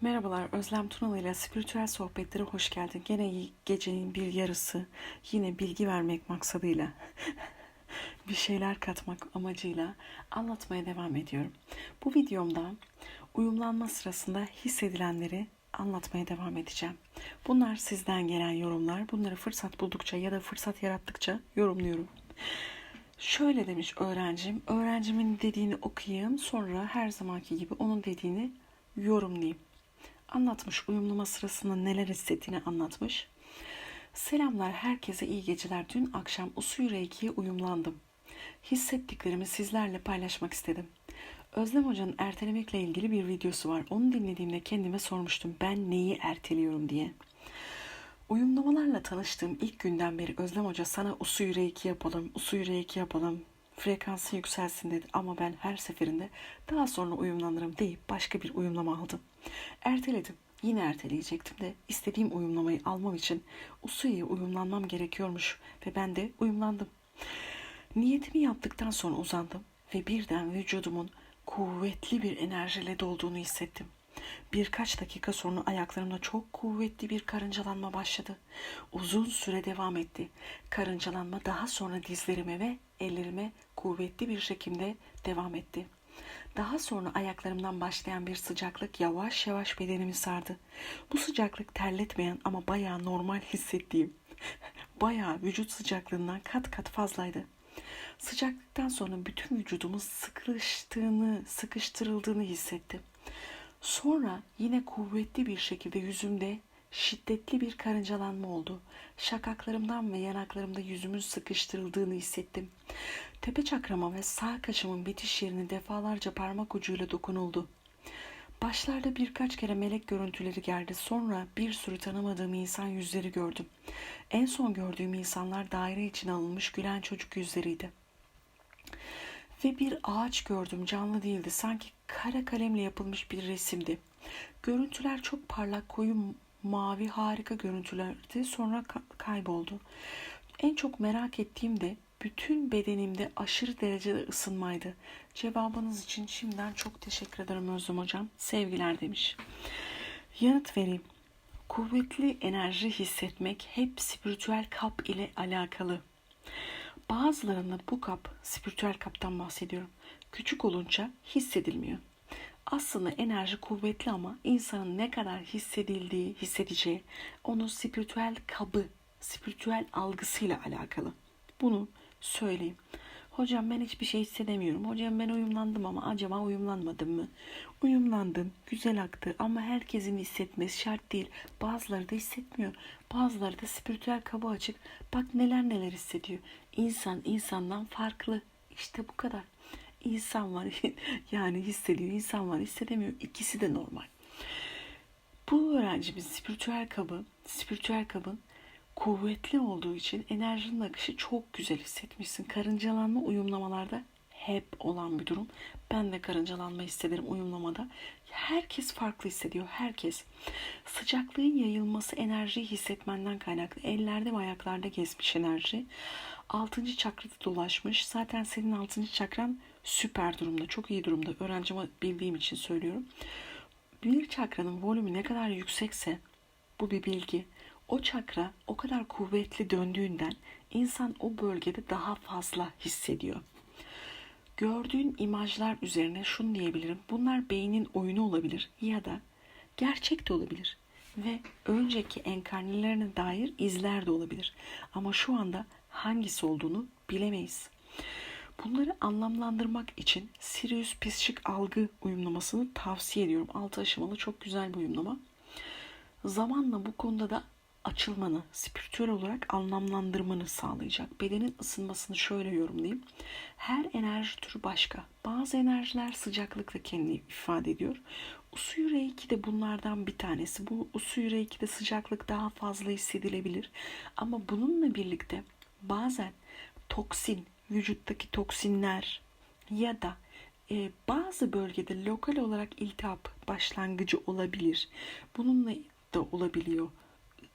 Merhabalar, Özlem Tunalı ile Spiritüel Sohbetlere hoş geldin. Gene gecenin bir yarısı yine bilgi vermek maksadıyla bir şeyler katmak amacıyla anlatmaya devam ediyorum. Bu videomda uyumlanma sırasında hissedilenleri anlatmaya devam edeceğim. Bunlar sizden gelen yorumlar. Bunları fırsat buldukça ya da fırsat yarattıkça yorumluyorum. Şöyle demiş öğrencim. Öğrencimin dediğini okuyayım. Sonra her zamanki gibi onun dediğini yorumlayayım. Anlatmış uyumlama sırasında neler hissettiğini anlatmış. Selamlar herkese iyi geceler. Dün akşam Usuyu Reiki'ye uyumlandım. Hissettiklerimi sizlerle paylaşmak istedim. Özlem Hoca'nın ertelemekle ilgili bir videosu var. Onu dinlediğimde kendime sormuştum ben neyi erteliyorum diye. Uyumlamalarla tanıştığım ilk günden beri Özlem Hoca sana usuyu reiki yapalım, usuyu reiki yapalım, frekansı yükselsin dedi. Ama ben her seferinde daha sonra uyumlanırım deyip başka bir uyumlama aldım. Erteledim. Yine erteleyecektim de istediğim uyumlamayı almam için usuyuya uyumlanmam gerekiyormuş ve ben de uyumlandım. Niyetimi yaptıktan sonra uzandım ve birden vücudumun kuvvetli bir enerjiyle dolduğunu hissettim. Birkaç dakika sonra ayaklarımda çok kuvvetli bir karıncalanma başladı. Uzun süre devam etti. Karıncalanma daha sonra dizlerime ve ellerime kuvvetli bir şekilde devam etti. Daha sonra ayaklarımdan başlayan bir sıcaklık yavaş yavaş bedenimi sardı. Bu sıcaklık terletmeyen ama bayağı normal hissettiğim, bayağı vücut sıcaklığından kat kat fazlaydı. Sıcaklıktan sonra bütün vücudumun sıkıştığını, sıkıştırıldığını hissettim. Sonra yine kuvvetli bir şekilde yüzümde şiddetli bir karıncalanma oldu. Şakaklarımdan ve yanaklarımda yüzümün sıkıştırıldığını hissettim. Tepe çakrama ve sağ kaşımın bitiş yerine defalarca parmak ucuyla dokunuldu. Başlarda birkaç kere melek görüntüleri geldi. Sonra bir sürü tanımadığım insan yüzleri gördüm. En son gördüğüm insanlar daire içine alınmış gülen çocuk yüzleriydi. Ve bir ağaç gördüm canlı değildi. Sanki kara kalemle yapılmış bir resimdi. Görüntüler çok parlak, koyu mavi harika görüntülerdi. Sonra ka- kayboldu. En çok merak ettiğim de bütün bedenimde aşırı derecede ısınmaydı. Cevabınız için şimdiden çok teşekkür ederim Özlem Hocam. Sevgiler demiş. Yanıt vereyim. Kuvvetli enerji hissetmek hep spiritüel kap ile alakalı. Bazılarında bu kap, spiritüel kaptan bahsediyorum, küçük olunca hissedilmiyor. Aslında enerji kuvvetli ama insanın ne kadar hissedildiği, hissedeceği onun spiritüel kabı, spiritüel algısıyla alakalı. Bunu söyleyeyim. Hocam ben hiçbir şey hissedemiyorum. Hocam ben uyumlandım ama acaba uyumlanmadım mı? Uyumlandın, güzel aktı ama herkesin hissetmesi şart değil. Bazıları da hissetmiyor. Bazıları da spiritüel kabı açık. Bak neler neler hissediyor. İnsan insandan farklı. İşte bu kadar. İnsan var yani hissediyor, insan var hissedemiyor. İkisi de normal. Bu öğrencimiz spiritüel kabı, spiritüel kabın kuvvetli olduğu için enerjinin akışı çok güzel hissetmişsin. Karıncalanma uyumlamalarda hep olan bir durum. Ben de karıncalanma hissederim uyumlamada. Herkes farklı hissediyor. Herkes. Sıcaklığın yayılması enerjiyi hissetmenden kaynaklı. Ellerde ve ayaklarda gezmiş enerji. Altıncı çakrada dolaşmış. Zaten senin altıncı çakran süper durumda. Çok iyi durumda. Öğrencime bildiğim için söylüyorum. Bir çakranın volümü ne kadar yüksekse bu bir bilgi. O çakra o kadar kuvvetli döndüğünden insan o bölgede daha fazla hissediyor. Gördüğün imajlar üzerine şunu diyebilirim. Bunlar beynin oyunu olabilir ya da gerçek de olabilir. Ve önceki enkarnelerine dair izler de olabilir. Ama şu anda hangisi olduğunu bilemeyiz. Bunları anlamlandırmak için Sirius Pisçik algı uyumlamasını tavsiye ediyorum. Altı aşamalı çok güzel bir uyumlama. Zamanla bu konuda da açılmanı, spiritüel olarak anlamlandırmanı sağlayacak. Bedenin ısınmasını şöyle yorumlayayım. Her enerji türü başka. Bazı enerjiler sıcaklıkla kendini ifade ediyor. Usuyu reiki de bunlardan bir tanesi. Bu usuyu reiki de sıcaklık daha fazla hissedilebilir. Ama bununla birlikte bazen toksin, vücuttaki toksinler ya da e, bazı bölgede lokal olarak iltihap başlangıcı olabilir. Bununla da olabiliyor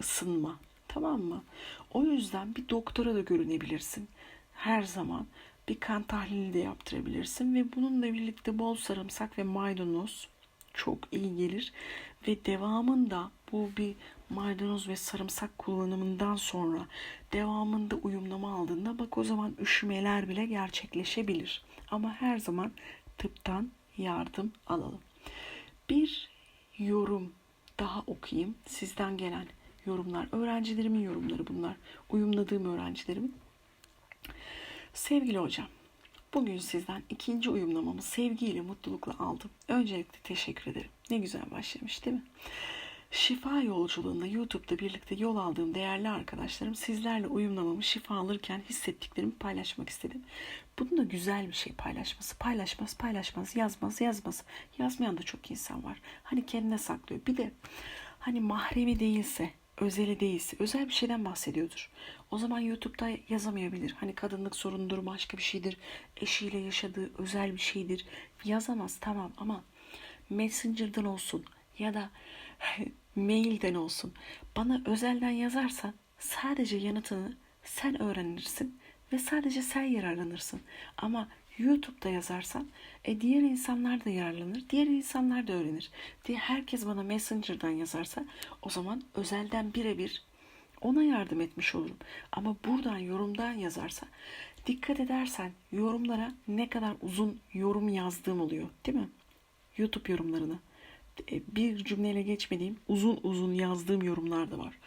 ısınma. Tamam mı? O yüzden bir doktora da görünebilirsin. Her zaman bir kan tahlili de yaptırabilirsin ve bununla birlikte bol sarımsak ve maydanoz çok iyi gelir ve devamında bu bir maydanoz ve sarımsak kullanımından sonra devamında uyumlama aldığında bak o zaman üşümeler bile gerçekleşebilir. Ama her zaman tıptan yardım alalım. Bir yorum daha okuyayım. Sizden gelen yorumlar. Öğrencilerimin yorumları bunlar. Uyumladığım öğrencilerimin. Sevgili hocam, bugün sizden ikinci uyumlamamı sevgiyle, mutlulukla aldım. Öncelikle teşekkür ederim. Ne güzel başlamış değil mi? Şifa yolculuğunda YouTube'da birlikte yol aldığım değerli arkadaşlarım sizlerle uyumlamamı şifa alırken hissettiklerimi paylaşmak istedim. Bunun da güzel bir şey paylaşması. Paylaşmaz, paylaşmaz, yazmaz, yazmaz. Yazmayan da çok insan var. Hani kendine saklıyor. Bir de hani mahremi değilse, özeli değilse, özel bir şeyden bahsediyordur. O zaman YouTube'da yazamayabilir. Hani kadınlık sorunudur, başka bir şeydir. Eşiyle yaşadığı özel bir şeydir. Yazamaz tamam ama Messenger'dan olsun ya da mailden olsun bana özelden yazarsan sadece yanıtını sen öğrenirsin ve sadece sen yararlanırsın. Ama YouTube'da yazarsan e, diğer insanlar da yararlanır, diğer insanlar da öğrenir. Diye herkes bana Messenger'dan yazarsa o zaman özelden birebir ona yardım etmiş olurum. Ama buradan yorumdan yazarsa dikkat edersen yorumlara ne kadar uzun yorum yazdığım oluyor değil mi? YouTube yorumlarını e, bir cümleyle geçmediğim uzun uzun yazdığım yorumlar da var.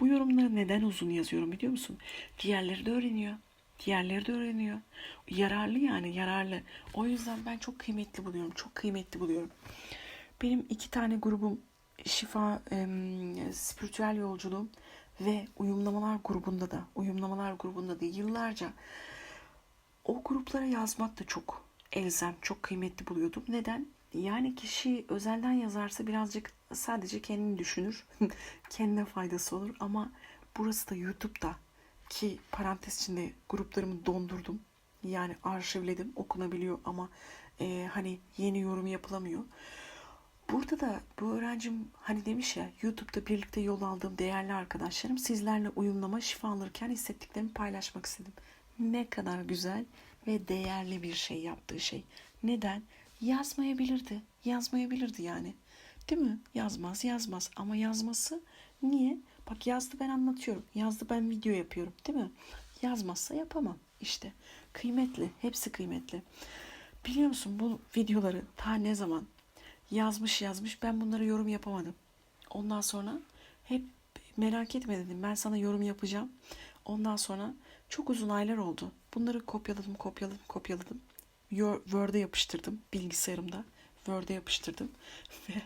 Bu yorumları neden uzun yazıyorum biliyor musun? Diğerleri de öğreniyor. Diğerleri de öğreniyor. Yararlı yani yararlı. O yüzden ben çok kıymetli buluyorum. Çok kıymetli buluyorum. Benim iki tane grubum şifa, e, spiritüel yolculuğum ve uyumlamalar grubunda da, uyumlamalar grubunda da yıllarca o gruplara yazmak da çok elzem, çok kıymetli buluyordum. Neden? Yani kişi özelden yazarsa birazcık sadece kendini düşünür. Kendine faydası olur ama burası da YouTube'da ki parantez içinde gruplarımı dondurdum. Yani arşivledim okunabiliyor ama e, hani yeni yorum yapılamıyor. Burada da bu öğrencim hani demiş ya YouTube'da birlikte yol aldığım değerli arkadaşlarım sizlerle uyumlama şifa alırken hissettiklerimi paylaşmak istedim. Ne kadar güzel ve değerli bir şey yaptığı şey. Neden? Yazmayabilirdi. Yazmayabilirdi yani. Değil mi? Yazmaz yazmaz ama yazması niye? Bak yazdı ben anlatıyorum. Yazdı ben video yapıyorum. Değil mi? Yazmazsa yapamam. İşte kıymetli. Hepsi kıymetli. Biliyor musun bu videoları ta ne zaman yazmış yazmış ben bunlara yorum yapamadım. Ondan sonra hep merak etme dedim ben sana yorum yapacağım. Ondan sonra çok uzun aylar oldu. Bunları kopyaladım kopyaladım kopyaladım. Word'e yapıştırdım bilgisayarımda. Word'e yapıştırdım ve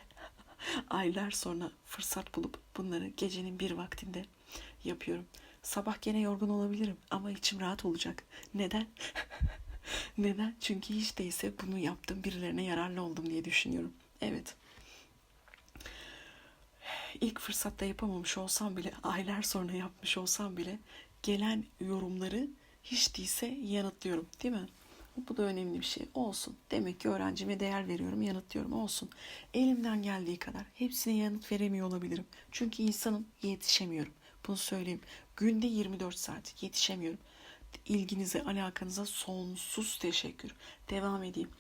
aylar sonra fırsat bulup bunları gecenin bir vaktinde yapıyorum. Sabah gene yorgun olabilirim ama içim rahat olacak. Neden? Neden? Çünkü hiç değilse bunu yaptım birilerine yararlı oldum diye düşünüyorum. Evet. İlk fırsatta yapamamış olsam bile, aylar sonra yapmış olsam bile gelen yorumları hiç değilse yanıtlıyorum, değil mi? Bu da önemli bir şey. Olsun. Demek ki öğrencime değer veriyorum, yanıtlıyorum. Olsun. Elimden geldiği kadar hepsine yanıt veremiyor olabilirim. Çünkü insanım, yetişemiyorum. Bunu söyleyeyim. Günde 24 saat yetişemiyorum. İlginize, alakanıza sonsuz teşekkür. Devam edeyim.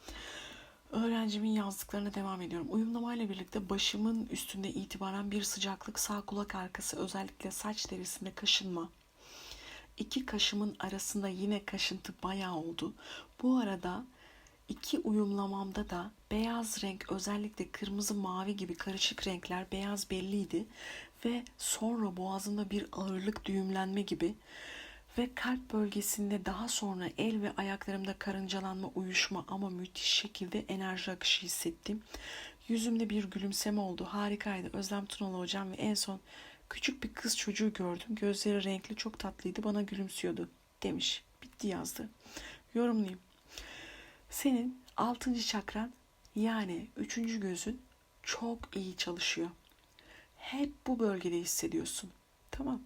Öğrencimin yazdıklarına devam ediyorum. Uyumlamayla birlikte başımın üstünde itibaren bir sıcaklık, sağ kulak arkası özellikle saç derisinde kaşınma, iki kaşımın arasında yine kaşıntı bayağı oldu. Bu arada iki uyumlamamda da beyaz renk özellikle kırmızı mavi gibi karışık renkler beyaz belliydi ve sonra boğazımda bir ağırlık düğümlenme gibi ve kalp bölgesinde daha sonra el ve ayaklarımda karıncalanma, uyuşma ama müthiş şekilde enerji akışı hissettim. Yüzümde bir gülümseme oldu. Harikaydı. Özlem Tunalı hocam ve en son Küçük bir kız çocuğu gördüm. Gözleri renkli, çok tatlıydı. Bana gülümsüyordu." demiş. Bitti yazdı. Yorumlayayım. Senin altıncı çakran yani üçüncü gözün çok iyi çalışıyor. Hep bu bölgede hissediyorsun. Tamam.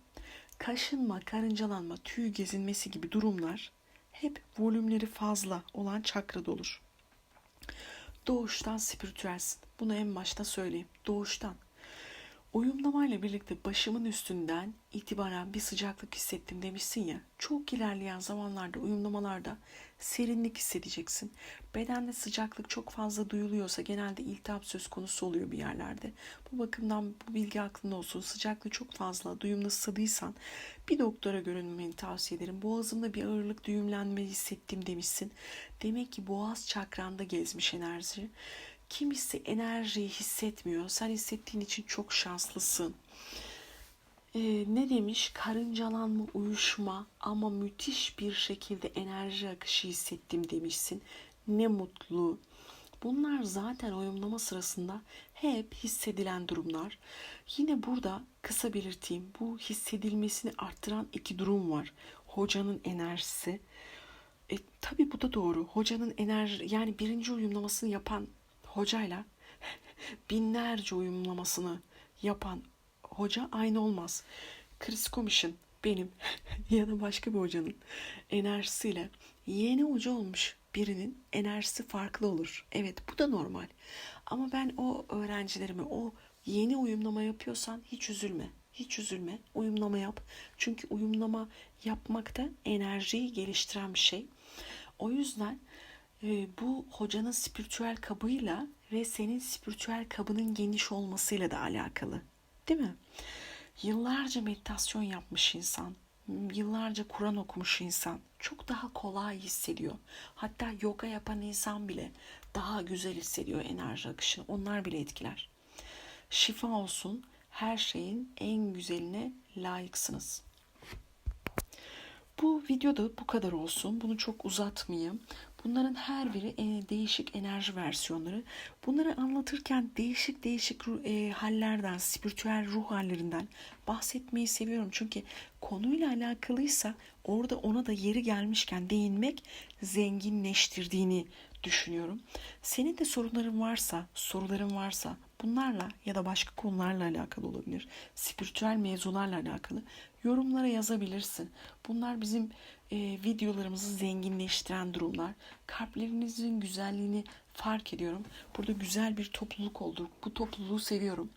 Kaşınma, karıncalanma, tüy gezinmesi gibi durumlar hep volümleri fazla olan çakrada olur. Doğuştan spiritüelsin. Bunu en başta söyleyeyim. Doğuştan Uyumlamayla birlikte başımın üstünden itibaren bir sıcaklık hissettim demişsin ya. Çok ilerleyen zamanlarda uyumlamalarda serinlik hissedeceksin. Bedende sıcaklık çok fazla duyuluyorsa genelde iltihap söz konusu oluyor bir yerlerde. Bu bakımdan bu bilgi aklında olsun. Sıcaklığı çok fazla duyumlu ısıdıysan bir doktora görünmeni tavsiye ederim. Boğazımda bir ağırlık düğümlenme hissettim demişsin. Demek ki boğaz çakranda gezmiş enerji. Kimisi enerjiyi hissetmiyor. Sen hissettiğin için çok şanslısın. Ee, ne demiş? Karıncalanma, uyuşma ama müthiş bir şekilde enerji akışı hissettim demişsin. Ne mutlu. Bunlar zaten uyumlama sırasında hep hissedilen durumlar. Yine burada kısa belirteyim. Bu hissedilmesini arttıran iki durum var. Hocanın enerjisi. E, tabii bu da doğru. Hocanın enerji yani birinci uyumlamasını yapan hocayla binlerce uyumlamasını yapan hoca aynı olmaz. Chris Commission benim ya da başka bir hocanın enerjisiyle yeni hoca olmuş birinin enerjisi farklı olur. Evet bu da normal. Ama ben o öğrencilerime o yeni uyumlama yapıyorsan hiç üzülme. Hiç üzülme. Uyumlama yap. Çünkü uyumlama yapmak da enerjiyi geliştiren bir şey. O yüzden e, bu hocanın spiritüel kabıyla ve senin spiritüel kabının geniş olmasıyla da alakalı. Değil mi? Yıllarca meditasyon yapmış insan, yıllarca Kur'an okumuş insan çok daha kolay hissediyor. Hatta yoga yapan insan bile daha güzel hissediyor enerji akışını. Onlar bile etkiler. Şifa olsun. Her şeyin en güzeline layıksınız. Bu videoda bu kadar olsun. Bunu çok uzatmayayım. Bunların her biri e, değişik enerji versiyonları. Bunları anlatırken değişik değişik e, hallerden, spiritüel ruh hallerinden bahsetmeyi seviyorum. Çünkü konuyla alakalıysa orada ona da yeri gelmişken değinmek zenginleştirdiğini düşünüyorum. Senin de sorunların varsa, soruların varsa bunlarla ya da başka konularla alakalı olabilir. Spiritüel mevzularla alakalı yorumlara yazabilirsin. Bunlar bizim e, videolarımızı zenginleştiren durumlar. Kalplerinizin güzelliğini fark ediyorum. Burada güzel bir topluluk olduk. Bu topluluğu seviyorum.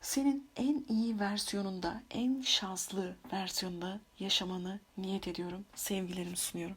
Senin en iyi versiyonunda, en şanslı versiyonda yaşamanı niyet ediyorum. Sevgilerimi sunuyorum.